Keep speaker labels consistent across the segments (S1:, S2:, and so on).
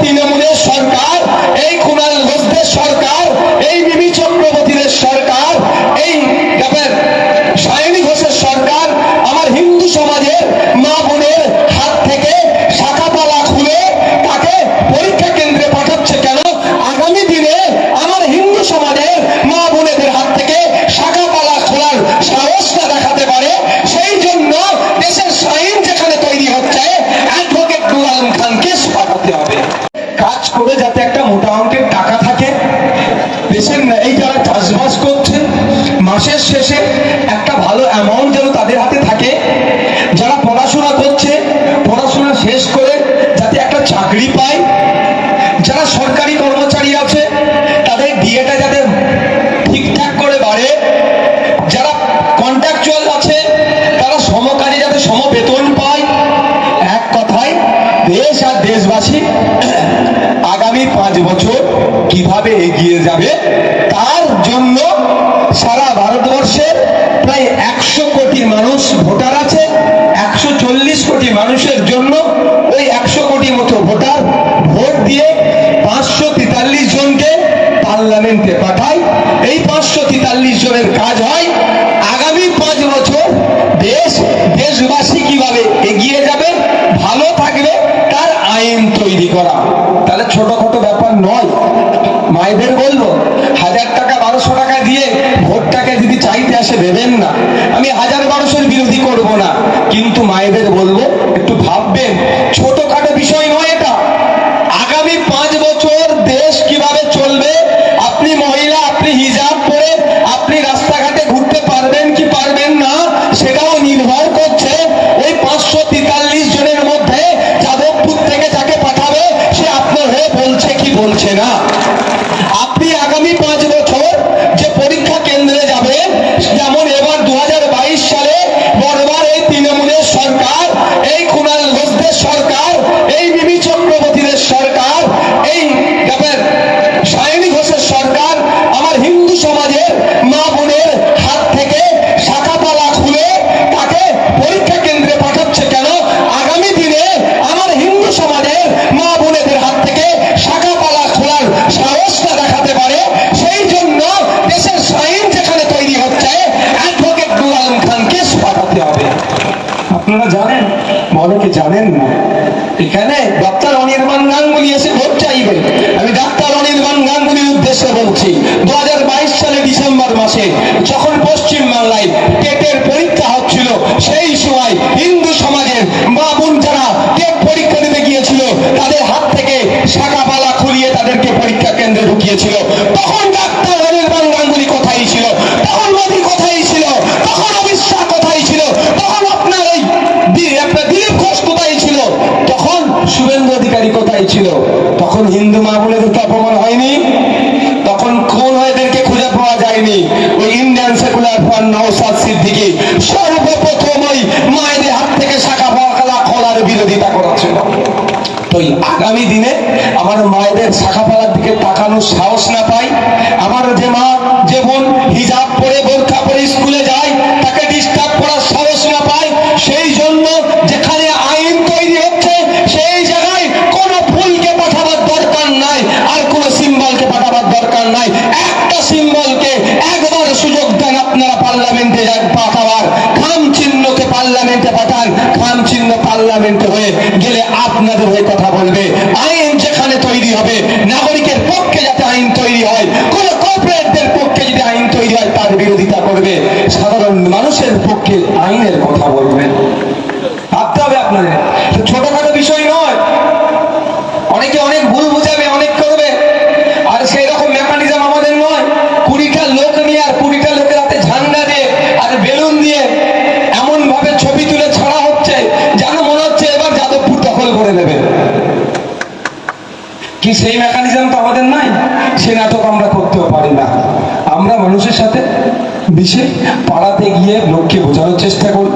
S1: তৃণমূলের সরকার, এই কুণাল ঘোষদের সরকার, এই বিবি চক্রবর্তীদের সরকার, এই সায়নী ঘোষের সরকার, আমার হিন্দু সমাজের যাতে একটা মোটা অঙ্কের টাকা থাকে। দেশের এই যারা চাষবাস করছে মাসের শেষে বছর কীভাবে এগিয়ে যাবে, তার জন্য সারা ভারতবর্ষের প্রায় একশো কোটি মানুষ ভোটার আছে, একশো চল্লিশ কোটি মানুষের জন্য ওই একশো কোটি মতো ভোটার ভোট দিয়ে পাঁচশো তেতাল্লিশ জনকে পার্লামেন্টে পাঠায়। এই পাঁচশো তেতাল্লিশ জনের কাজ হয়, আগামী পাঁচ বছর দেশ, দেশবাসী কীভাবে এগিয়ে যাবে, ভালো থাকবে, তার আইন তৈরি করা। তাহলে নয় মায়েদের বলব হাজার টাকা বারোশো টাকা দিয়ে ভোটটাকে যদি চাইতে আসে, ভেবেন না। আমি হাজার বারোশোর বিরোধী করব না। কিন্তু মায়েদের বলব আপনারা জানেন অনেকে জানেন না। এখানে ডক্টর অনির্বাণ গাঙ্গুলি এসে ভোট চাইবে। আমি ডাক্তার অনির্বাণ গাঙ্গুলির উদ্দেশ্যে বলছি দু হাজার বাইশ সালে ডিসেম্বর মাসে যখন নওসাদ সিদ্দিকি সর্বপ্রথম ওই মায়েদের হাত থেকে শাখা পালা খোলার বিরোধিতা করেছিল। তো আগামী দিনে আমার মায়েদের শাখা পালার দিকে তাকানোর সাহস না পাই। আমার যে মা, যে বোন হিজাব পরে বোরখা পরে স্কুলে নাগরিকের পক্ষে যাতে আইন তৈরি হয়, কোন কর্পোরেটদের পক্ষে যদি আইন তৈরি হয়, তার বিরোধিতা করবে। সাধারণ মানুষের পক্ষে আইনের কথা বলবেন। ভাবতে হবে আপনাদের। সে নাটক আমরা করতেও পারি না। আমরা মানুষের সাথে বিশেষ পাড়াতে গিয়ে লোককে বোঝানোর চেষ্টা করি।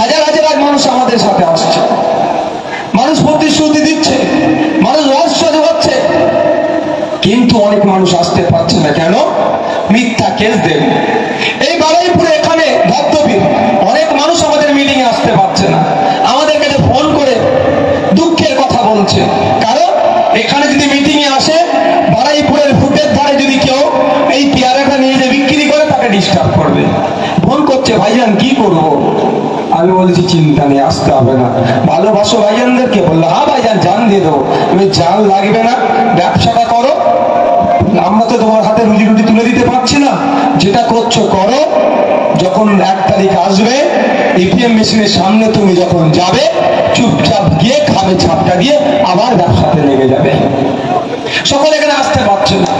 S1: হাজার হাজার এক মানুষ আমাদের সাথে আসছে। মানুষ প্রতিশ্রুতি দিচ্ছে, মানুষ রহস্য হচ্ছে। কিন্তু অনেক মানুষ আসতে পারছে না। কেন? মিথ্যা কেস দেবে এই বারুইপুরে এখানে ভক্তবীর অনেক মানুষ আমাদের মিটিং এ আসতে পারছে না আমাদের কাছে ফোন করে দুঃখের কথা বলছে এখানে যদি মিটিং এ আসে বারাইপুরের ফুটের ধারে যদি কেউ এই পেয়ারাটা নিয়ে যে বিক্রি করে তাকে ডিস্টার্ব করবে ফোন করছে, ভাইজান কি করব? আমি বলছি, চিন্তা নেই, আসতে হবে না। ভালোবাসো ভাইজানদেরকে, বলল হ্যাঁ ভাইজান, জান দিয়ে দেবো। তুমি জান লাগবে না, ব্যবসাটা করো। আমরা তো তোমার হাতে রুজি রুটি তুলে দিতে পারছি না। যেটা করছ, করো। যখন এক তারিখ আসবে এটিএম মেশিনের সামনে তুমি যখন যাবে, চুপচাপ গিয়ে খাবে ছাপটা দিয়ে আবার ব্যবসাতে লেগে যাবে। সকলে এখানে আসতে পারছে না।